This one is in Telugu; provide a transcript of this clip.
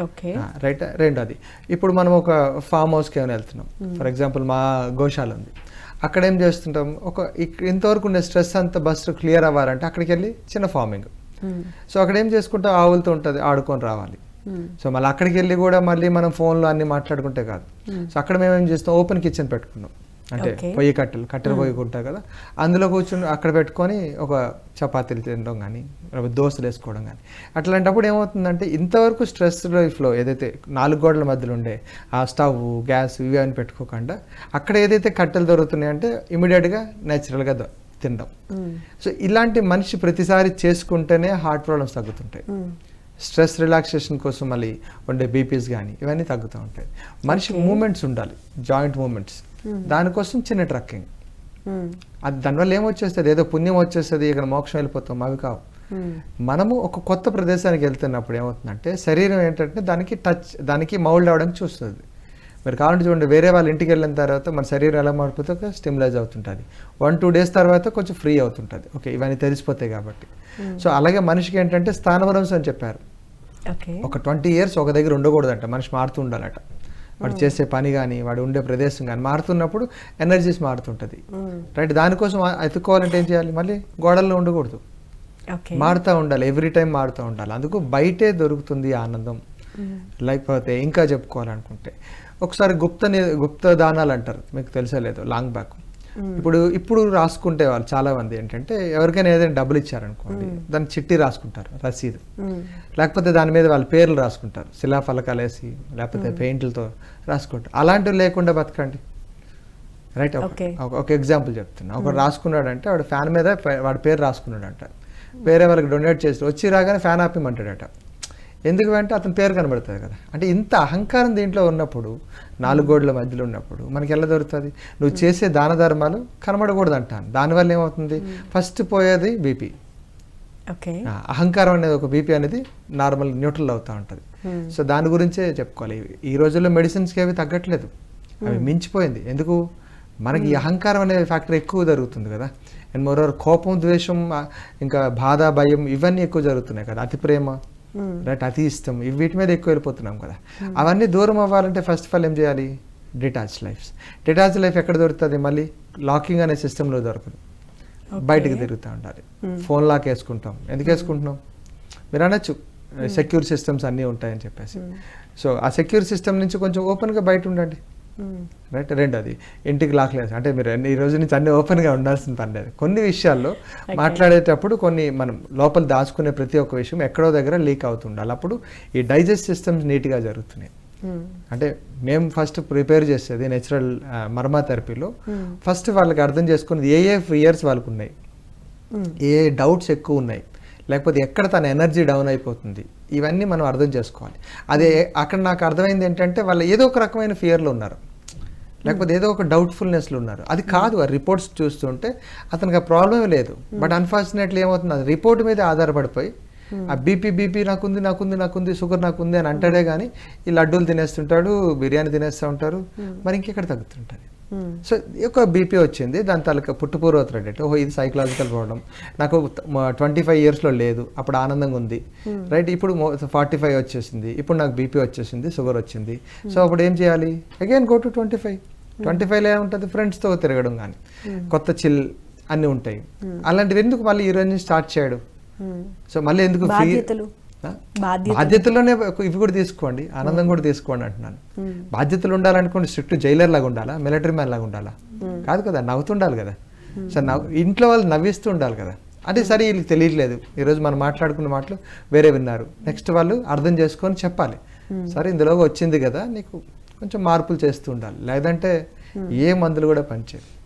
ఓకే. రైట్ రెండోది. ఇప్పుడు మనం ఒక ఫామ్ హౌస్కి ఏమైనా వెళ్తున్నాం. ఫర్ ఎగ్జాంపుల్ మా గోశాల ఉంది. అక్కడ ఏం చేస్తుంటాం? ఒక ఇంతవరకు ఉండే స్ట్రెస్ అంతా బస్ క్లియర్ అవ్వాలంటే అక్కడికి వెళ్ళి చిన్న ఫార్మింగ్ సో అక్కడ ఏం చేసుకుంటాం? ఆవులతో ఉంటుంది ఆడుకొని రావాలి. సో మళ్ళీ అక్కడికి వెళ్ళి కూడా మళ్ళీ మనం ఫోన్లో అన్ని మాట్లాడుకుంటే కాదు. సో అక్కడ మేము ఏం చేస్తాం? ఓపెన్ కిచెన్ పెట్టుకున్నాం. అంటే. పొయ్యి కట్టెలు కట్టెలు పొయ్యి ఉంటాయి కదా. అందులో కూర్చుని అక్కడ పెట్టుకొని ఒక చపాతీలు తినడం కానీ దోశలు వేసుకోవడం కానీ అట్లాంటప్పుడు ఏమవుతుందంటే ఇంతవరకు స్ట్రెస్ లైఫ్లో ఏదైతే నాలుగు గోడల మధ్యలో ఉండే ఆ స్టవ్ గ్యాస్ ఇవి అని పెట్టుకోకుండా అక్కడ ఏదైతే కట్టెలు దొరుకుతున్నాయంటే ఇమీడియట్గా న్యాచురల్గా తినడం సో ఇలాంటి మనిషి ప్రతిసారి చేసుకుంటేనే హార్ట్ ప్రాబ్లమ్స్ తగ్గుతుంటాయి. స్ట్రెస్ రిలాక్సేషన్ కోసం మళ్ళీ ఉండే బీపీస్ కానీ ఇవన్నీ తగ్గుతూ ఉంటాయి. మనిషి మూమెంట్స్ ఉండాలి జాయింట్ మూమెంట్స్. దానికోసం చిన్న ట్రక్కింగ్. అది దానివల్ల ఏమొచ్చేస్తుంది? ఏదో పుణ్యం వచ్చేస్తుంది ఇక్కడ మోక్షం వెళ్ళిపోతాం అవి కావు. మనము ఒక కొత్త ప్రదేశానికి వెళ్తున్నప్పుడు ఏమవుతుందంటే శరీరం ఏంటంటే దానికి టచ్ దానికి మౌల్డ్ అవడానికి చూస్తుంది. మీరు కావాలంటే చూడండి వేరే వాళ్ళ ఇంటికి వెళ్ళిన తర్వాత మన శరీరం ఎలా మారిపోతే స్టిమ్లైజ్ అవుతుంటుంది. వన్ టూ డేస్ తర్వాత కొంచెం ఫ్రీ అవుతుంటుంది. ఓకే ఇవన్నీ తెలిసిపోతాయి కాబట్టి. సో అలాగే మనిషికి ఏంటంటే స్థానభ్రంశం అని చెప్పారు. ఒక ట్వంటీ ఇయర్స్ ఒక దగ్గర ఉండకూడదంట మనిషి మారుతూ ఉండాలట. వాడు చేసే పని కానీ వాడు ఉండే ప్రదేశం కానీ మారుతున్నప్పుడు ఎనర్జీస్ మారుతుంటుంది. రైట్ దానికోసం ఎత్తుకోవాలంటే ఏం చేయాలి? మళ్ళీ గోడల్లో ఉండకూడదు. మారుతూ ఉండాలి. ఎవ్రీ టైం మారుతూ ఉండాలి. అందుకు బయటే దొరుకుతుంది ఆనందం. లేకపోతే ఇంకా చెప్పుకోవాలనుకుంటే. ఒకసారి గుప్త గుప్త దానాలు అంటారు. మీకు తెలుసా లేదు? లాంగ్ బ్యాక్ ఇప్పుడు ఇప్పుడు రాసుకుంటే వాళ్ళు చాలా మంది ఏంటంటే ఎవరికైనా ఏదైనా డబ్బులు ఇచ్చారనుకోండి దాన్ని చిట్టి రాసుకుంటారు రసీదు. లేకపోతే దాని మీద వాళ్ళ పేర్లు రాసుకుంటారు శిలాఫలకాలు వేసి లేకపోతే పెయింట్లతో రాసుకుంటారు. అలాంటివి లేకుండా బతకండి. రైట్. ఒక ఎగ్జాంపుల్ చెప్తున్నా. ఒకడు రాసుకున్నాడంటే వాడు ఫ్యాన్ మీద వాడి పేరు రాసుకున్నాడంట. వేరే వాళ్ళకి డొనేట్ చేసి వచ్చి రాగానే ఫ్యాన్ ఆపిమంటాడట ఎందుకు అంటే అతని పేరు కనబడుతుంది కదా. అంటే ఇంత అహంకారం దీంట్లో ఉన్నప్పుడు నాలుగు గోడల మధ్యలో ఉన్నప్పుడు మనకి ఎలా దొరుకుతుంది? నువ్వు చేసే దాన ధర్మాలు కనబడకూడదు అంటాను దానివల్ల ఏమవుతుంది? ఫస్ట్ పోయేది బీపీ. ఓకే. అహంకారం అనేది ఒక బీపీ అనేది నార్మల్ న్యూట్రల్ అవుతూ ఉంటుంది. సో దాని గురించే చెప్పుకోవాలి. ఈ రోజుల్లో మెడిసిన్స్కి అవి తగ్గట్లేదు. అవి మించిపోయింది. ఎందుకు? మనకి ఈ అహంకారం అనే ఫ్యాక్టర్ ఎక్కువ జరుగుతుంది కదా. అండ్ మరోవర్ కోపం ద్వేషం ఇంకా బాధ భయం ఇవన్నీ ఎక్కువ జరుగుతున్నాయి కదా. అతి ప్రేమ రైట్ అతి ఇష్టం. ఇవి వీటి మీద ఎక్కువ వెళ్ళిపోతున్నాం కదా. అవన్నీ దూరం అవ్వాలంటే ఫస్ట్ ఆఫ్ ఆల్ ఏం చేయాలి? డిటాచ్ లైఫ్స్ డిటాచ్ లైఫ్ ఎక్కడ దొరుకుతుంది? మళ్ళీ లాకింగ్ అనే సిస్టంలో దొరకదు. బయటికి తిరుగుతూ ఉండాలి. ఫోన్ లాక్ వేసుకుంటాం. ఎందుకు వేసుకుంటున్నాం? మీరు అనొచ్చు. సెక్యూర్ సిస్టమ్స్ అన్నీ ఉంటాయని చెప్పేసి. సో ఆ సెక్యూర్ సిస్టమ్ నుంచి కొంచెం ఓపెన్గా బయట ఉండండి. రైట్ రెండోది ఇంటికి లాక్ లేదు. అంటే మీరు ఈ రోజు నుంచి అన్ని ఓపెన్గా ఉండాల్సిన పని లేదు. కొన్ని విషయాల్లో మాట్లాడేటప్పుడు కొన్ని మనం లోపల దాచుకునే ప్రతి ఒక్క విషయం ఎక్కడో దగ్గర లీక్ అవుతుండాలి అప్పుడు ఈ డైజెస్ట్ సిస్టమ్స్ నీట్గా జరుగుతున్నాయి. అంటే మేము ఫస్ట్ ప్రిపేర్ చేసేది నేచురల్ మర్మా థెరపీలో ఫస్ట్ వాళ్ళకి అర్థం చేసుకున్నది ఏ ఏ ఫియర్స్ వాళ్ళకు ఉన్నాయి. ఏ డౌట్స్ ఎక్కువ ఉన్నాయి. లేకపోతే ఎక్కడ తన ఎనర్జీ డౌన్ అయిపోతుంది? ఇవన్నీ మనం అర్థం చేసుకోవాలి. అదే అక్కడ నాకు అర్థమైంది ఏంటంటే వాళ్ళు ఏదో ఒక రకమైన ఫియర్లో ఉన్నారు. లేకపోతే ఏదో ఒక డౌట్ఫుల్నెస్లో ఉన్నారు. అది కాదు ఆ రిపోర్ట్స్ చూస్తుంటే అతనికి ఆ ప్రాబ్లమే లేదు. బట్ అన్ఫార్చునేట్లీ ఏమవుతుంది? అది రిపోర్ట్ మీద ఆధారపడిపోయి ఆ బీపీ బీపీ నాకుంది నాకుంది నాకుంది షుగర్ నాకుంది అని అంటాడే కానీ ఈ లడ్డూలు తినేస్తుంటాడు బిర్యానీ తినేస్తూ ఉంటారు. మరి ఇంకెక్కడ తగ్గుతుంటుంది? సో ఒక బీపీ వచ్చింది దాని తాలూకా పుట్టుపూర్వోత్తర డేట్ ఓహో ఇది సైకలాజికల్ ప్రాబ్లం నాకు ట్వంటీ ఫైవ్ ఇయర్స్లో లేదు అప్పుడు ఆనందంగా ఉంది. రైట్ ఇప్పుడు ఫార్టీ ఫైవ్ వచ్చేసింది ఇప్పుడు నాకు బీపీ వచ్చేసింది షుగర్ వచ్చింది. సో అప్పుడు ఏం చేయాలి? Again go to twenty five twenty ఫైవ్లో ఏముంటుంది? ఫ్రెండ్స్తో తిరగడం కానీ కొత్త చిల్ అన్నీ ఉంటాయి. అలాంటివి ఎందుకు మళ్ళీ ఈ రోజు నుంచి స్టార్ట్ చేయడం? సో మళ్ళీ ఎందుకు బాధ్యతలోనే ఇవి కూడా తీసుకోండి ఆనందం కూడా తీసుకోండి అంటున్నాను. బాధ్యతలు ఉండాలనుకోండి స్ట్రిక్ట్ జైలర్ లాగా ఉండాలా మిలిటరీ మ్యాన్ లాగా ఉండాలా? కాదు కదా నవ్వుతుండాలి కదా. సో నవ్వు ఇంట్లో వాళ్ళు నవ్విస్తూ ఉండాలి కదా. అంటే సరే వీళ్ళకి తెలియట్లేదు. ఈరోజు మనం మాట్లాడుకున్న మాటలు వేరే విన్నారు. నెక్స్ట్ వాళ్ళు అర్థం చేసుకొని చెప్పాలి. సరే ఇందులో వచ్చింది కదా నీకు కొంచెం మార్పులు చేస్తూ ఉండాలి. లేదంటే ఏ మందులు కూడా పనిచేయవు.